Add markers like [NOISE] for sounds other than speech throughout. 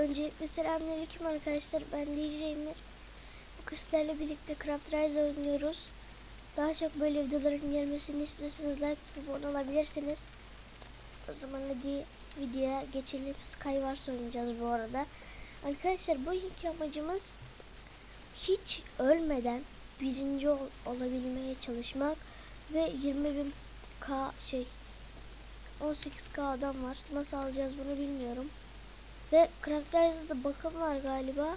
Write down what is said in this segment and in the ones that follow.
Öncelikle selamünaleyküm arkadaşlar. Ben DJ Emir. Bu sizlerle birlikte Craft Rise oynuyoruz. Daha çok böyle videoların gelmesini istiyorsanız like atıp abone olabilirsiniz. O zaman hadi videoya geçelim. Skywars oynayacağız bu arada. Arkadaşlar bu ilk amacımız hiç ölmeden birinci ol- olabilmeye çalışmak ve 20.000k şey 18k adam var. Nasıl alacağız bunu bilmiyorum. Ve Craft Rise'da bakım var galiba.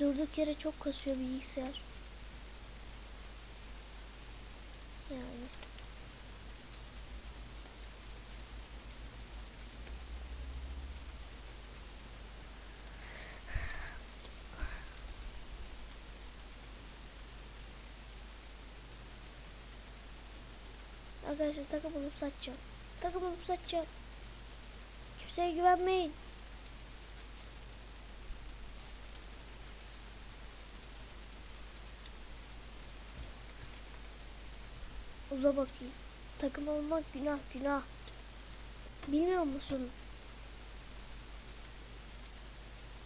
Durduk yere çok kasıyor bilgisayar. Yani. Arkadaşlar takım bulup satacağım. Takım bulup satacağım. Kimseye güvenmeyin. Uza bakayım. Takım olmak günah günah. Bilmiyor musun?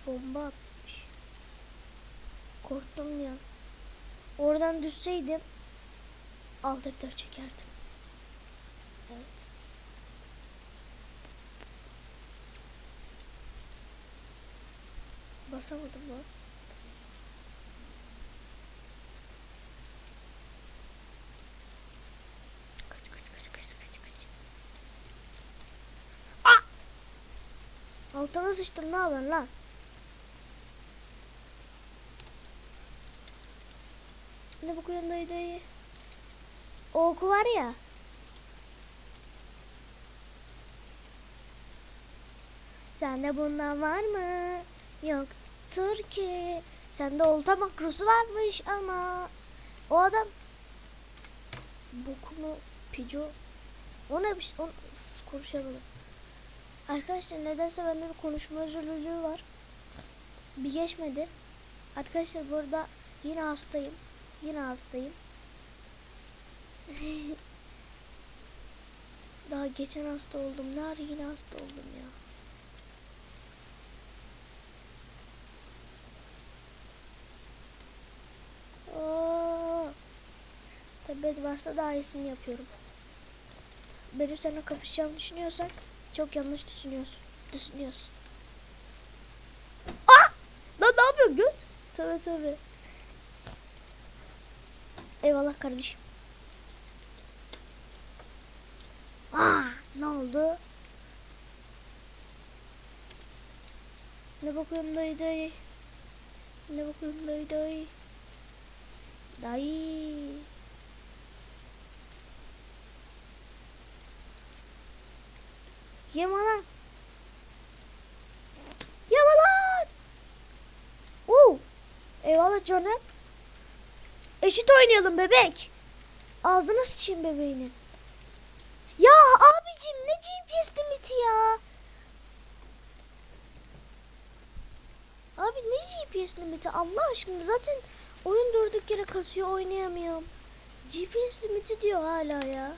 Bomba atmış. Korktum ya. Oradan düşseydim alt F4 çekerdim. Evet. Basamadım lan. Kaç kaç kaç kaç kaç kaç. Ah! Altıma sıçtın ne haber lan? Ne bakıyorsun dayı dayı? O oku var ya. Sende bundan var mı? Yoktur ki. Sende olta makrosu varmış ama. O adam bokumu pico. O ne bir şey? O, Üf, konuşamadım. Arkadaşlar nedense bende bir konuşma özürlülüğü var. Bir geçmedi. Arkadaşlar burada yine hastayım. Yine hastayım. [LAUGHS] Daha geçen hasta oldum. Ne ara yine hasta oldum ya. Oo. Tabi varsa daha iyisini yapıyorum. Benim seninle kapışacağımı düşünüyorsan çok yanlış düşünüyorsun. Düşünüyorsun. Ah! Lan ne yapıyorsun göt? Tabi tabi. Eyvallah kardeşim. Ah, ne oldu? Ne bakıyorsun dayı dayı? Ne bakıyorsun dayı dayı? Dayı. Yeme lan. Yeme lan. Oo. Eyvallah canım. Eşit oynayalım bebek. Ağzına sıçayım bebeğinin. Ya abicim ne GPS limiti ya? Abi ne GPS limiti Allah aşkına zaten oyun durduk yere kasıyor oynayamıyorum. GPS limiti diyor hala ya.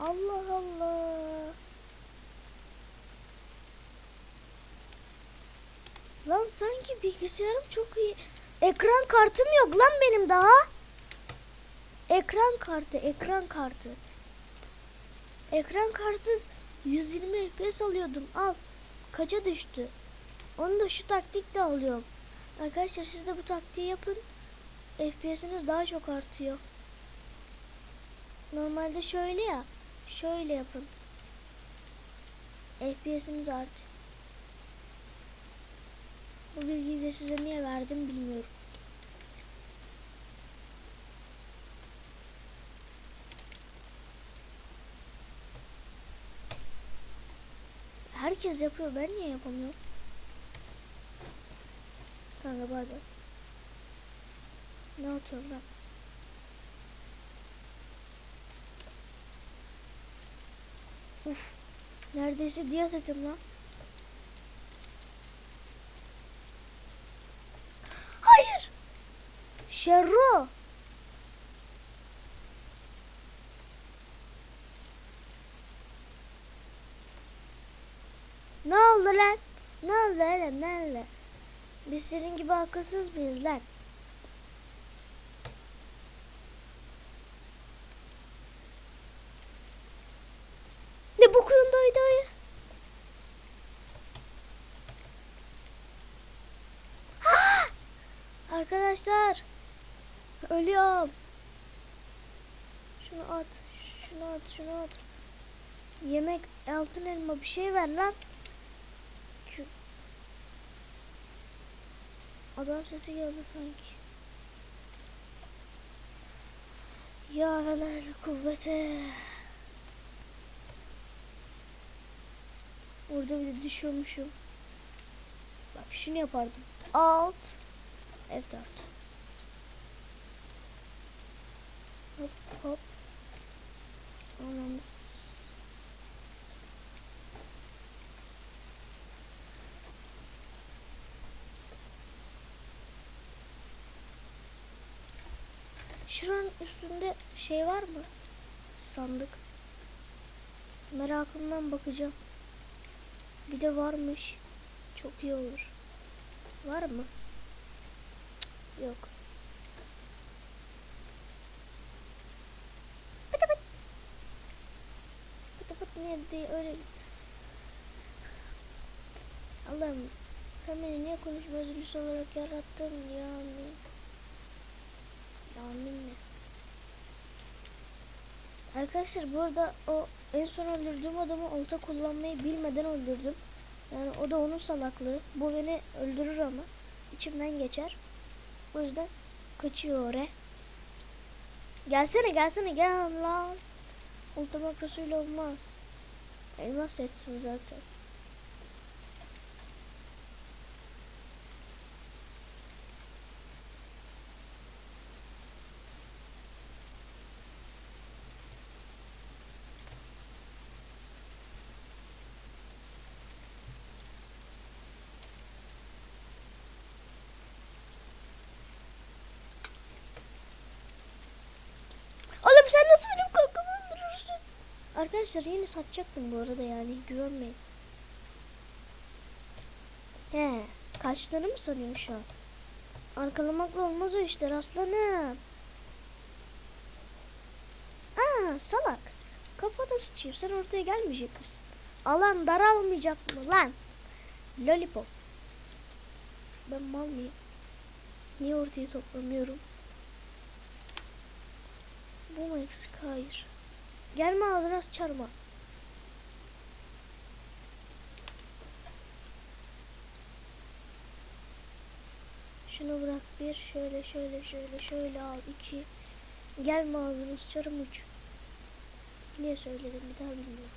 Allah Allah. Lan sanki bilgisayarım çok iyi. Ekran kartım yok lan benim daha. Ekran kartı, ekran kartı. Ekran kartsız 120 FPS alıyordum. Al. Kaça düştü? Onu da şu taktikle alıyorum. Arkadaşlar siz de bu taktiği yapın. FPS'iniz daha çok artıyor. Normalde şöyle ya. Şöyle yapın. FPS'iniz artıyor. Bu bilgiyi de size niye verdim bilmiyorum. Herkes yapıyor. Ben niye yapamıyorum? Kanka bay. Ne atıyorum ben? Uf. Neredeyse diye setim lan. Hayır. Şerro. Ne oldu lan? Ne oldu oğlum ne oldu? Biz senin gibi akılsız mıyız lan? Ne bu kuyundaydı ayı? Ah! Arkadaşlar ölüyorum. Şunu at, şunu at, şunu at. Yemek, altın elma bir şey ver lan. Adam sesi geldi sanki. Ya velel kuvvete. Orada bir de düşüyormuşum. Bak şunu yapardım. Alt. F4. Hop hop. Anamız. Şuranın üstünde şey var mı? Sandık. Merakımdan bakacağım. Bir de varmış. Çok iyi olur. Var mı? Yok. Pıtı pıt. Pıtı pıt nerede öyle. Allah'ım sen beni niye konuşma özürlüsü olarak yarattın yani. Amin mi? Arkadaşlar bu arada o en son öldürdüğüm adamı olta kullanmayı bilmeden öldürdüm. Yani o da onun salaklığı. Bu beni öldürür ama içimden geçer. O yüzden kaçıyor oraya. Gelsene gelsene gel lan. Olta makrosuyla olmaz. Elmas etsin zaten. Oğlum sen nasıl benim kankamı öldürürsün? Arkadaşlar yeni satacaktım bu arada yani güvenmeyin. He, kaçtığını mı sanıyorsun şu an? Arkalamakla olmaz o işler aslanım. Aa salak. Kafana sıçayım sen ortaya gelmeyecek misin? Alan daralmayacak mı lan? Lollipop. Ben mal mıyım? Niye ortaya toplamıyorum? Bu mu eksik? Hayır. Gelme ağzına sıçarma. Şunu bırak bir. Şöyle şöyle şöyle şöyle al. iki. Gelme ağzına sıçarım uç. Niye söyledim bir daha bilmiyorum.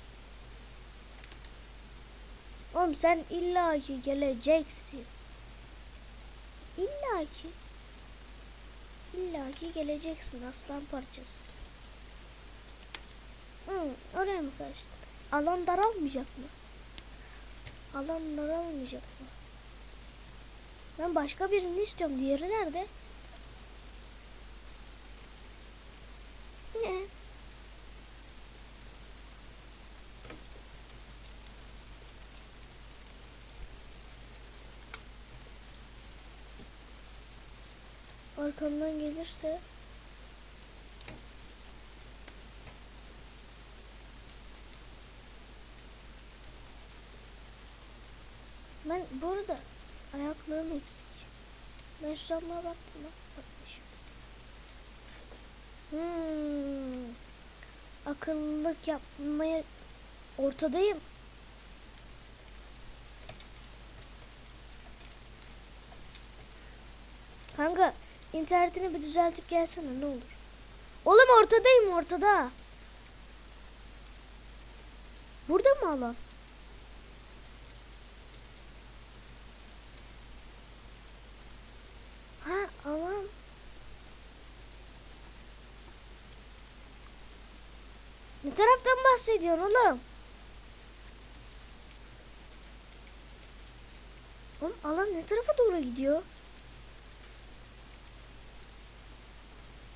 Oğlum sen illaki geleceksin. İllaki. İllaki geleceksin aslan parçası. Hı, oraya mı kaçtın? Alan daralmayacak mı? Alan daralmayacak mı? Ben başka birini istiyorum. Diğeri nerede? Ne? Arkamdan gelirse Ben bu arada ayaklığım eksik. Ben şu sandığa baktım mı? Hmm. Akıllılık yapmaya ortadayım. Kanka internetini bir düzeltip gelsene ne olur. Oğlum ortadayım ortada. Burada mı alan? Ha alan. Ne taraftan bahsediyorsun oğlum? Oğlum alan ne tarafa doğru gidiyor?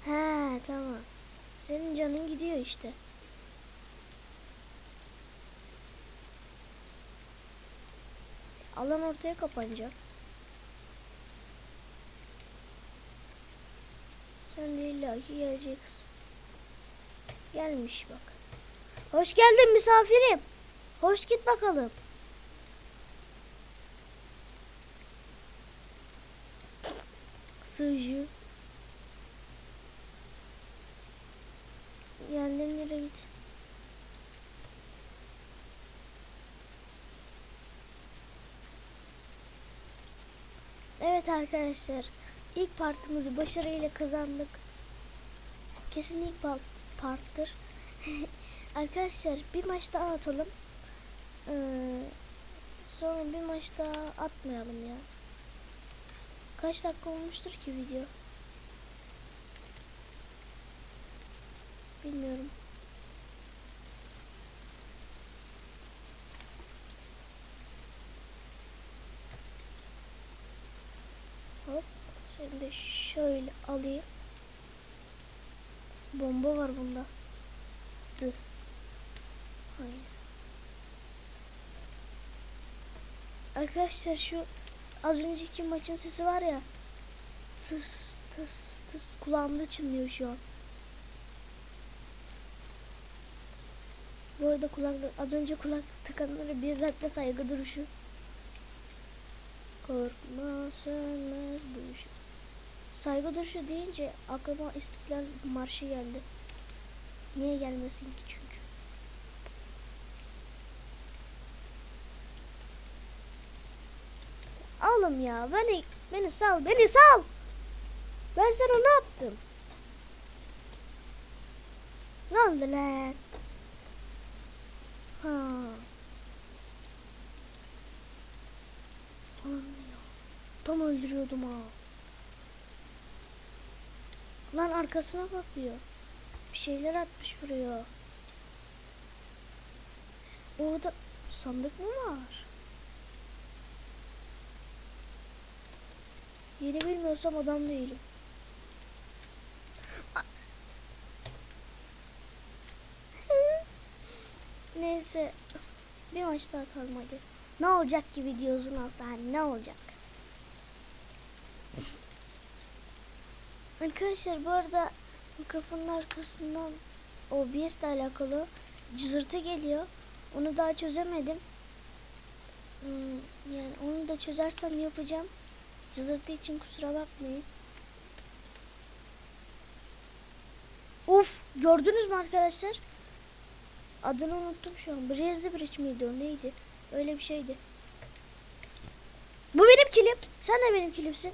He tamam. Senin canın gidiyor işte. Alan ortaya kapanacak. Sen de illa ki geleceksin. Gelmiş bak. Hoş geldin misafirim. Hoş git bakalım. Sığcı. Yerlerin nereye git. Evet arkadaşlar. ilk partımızı başarıyla kazandık. Kesin ilk part, parttır. [LAUGHS] arkadaşlar bir maç daha atalım. Ee, sonra bir maç daha atmayalım ya. Kaç dakika olmuştur ki video? Bilmiyorum. Hop. Şimdi şöyle alayım. Bomba var bunda. Dı. Arkadaşlar şu az önceki maçın sesi var ya. Tıs tıs tıs kulağımda çınlıyor şu an. Bu arada kulaklık az önce kulaklık takanlara bir dakika saygı duruşu. Korkma sönmez bu ışık. Saygı duruşu deyince aklıma İstiklal Marşı geldi. Niye gelmesin ki çünkü. Oğlum ya beni beni sal beni sal. Ben sana ne yaptım? Ne oldu lan? Ha. Tam öldürüyordum ha. Lan arkasına bakıyor. Bir şeyler atmış buraya. Orada sandık mı var? Yeni bilmiyorsam adam değilim. [LAUGHS] Neyse. Bir maç daha atalım hadi. Ne olacak ki videosun olsa hani ne olacak? Arkadaşlar bu arada mikrofonun arkasından OBS ile alakalı cızırtı geliyor. Onu daha çözemedim. Hmm, yani onu da çözersem yapacağım. Cızırtı için kusura bakmayın. Uf gördünüz mü arkadaşlar? Adını unuttum şu an. Brezli Bridge miydi o neydi? Öyle bir şeydi. Bu benim kilim. Sen de benim kilimsin.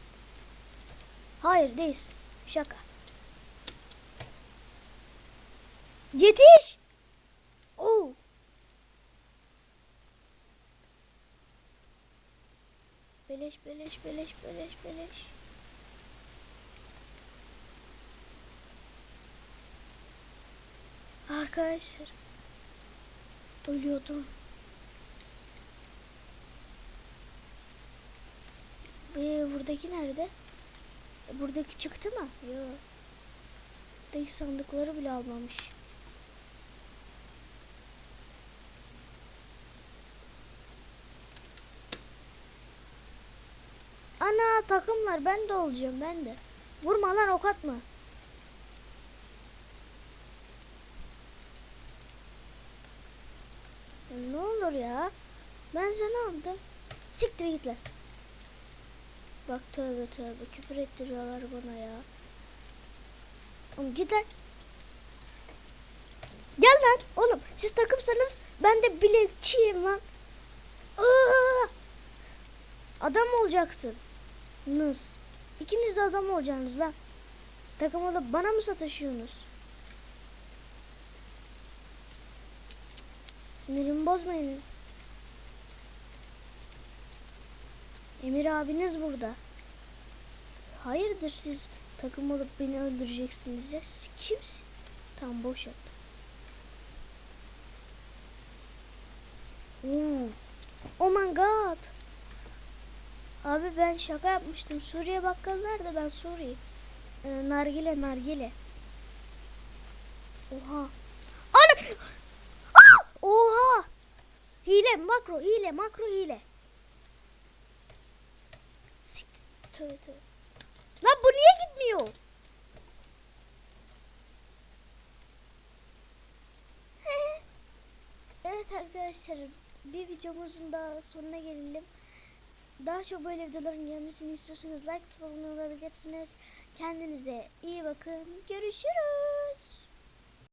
Hayır değilsin. Şaka. Yetiş. Oo. Beleş beleş beleş beleş beleş. Arkadaşlar. Ölüyordum. Ee, buradaki nerede? Buradaki çıktı mı? Yok. Buradaki sandıkları bile almamış. Ana takımlar ben de olacağım ben de. Vurma lan ok atma. Ne olur ya. Ben sana aldım. Siktir git lan. Bak tövbe tövbe küfür ettiriyorlar bana ya. Oğlum git lan. Gel lan oğlum siz takımsanız ben de bilekçiyim lan. Aa! Adam olacaksın. Nız. İkiniz de adam olacaksınız lan. Takım olup bana mı sataşıyorsunuz? Sinirimi bozmayın. Emir abiniz burada. Hayırdır siz takım olup beni öldüreceksiniz ya? Siz kimsin? Tamam boş yaptım. Oo. Oh my god. Abi ben şaka yapmıştım. Suriye bakkal nerede? Ben Suriye. Ee, nargile nargile. Oha. Ana! Ah! Oha! Hile makro hile makro hile. Tövbe tövbe. Lan bu niye gitmiyor? [LAUGHS] evet arkadaşlar bir videomuzun daha sonuna gelelim. Daha çok böyle videoların gelmesini istiyorsanız like atıp abone olabilirsiniz. Kendinize iyi bakın. Görüşürüz.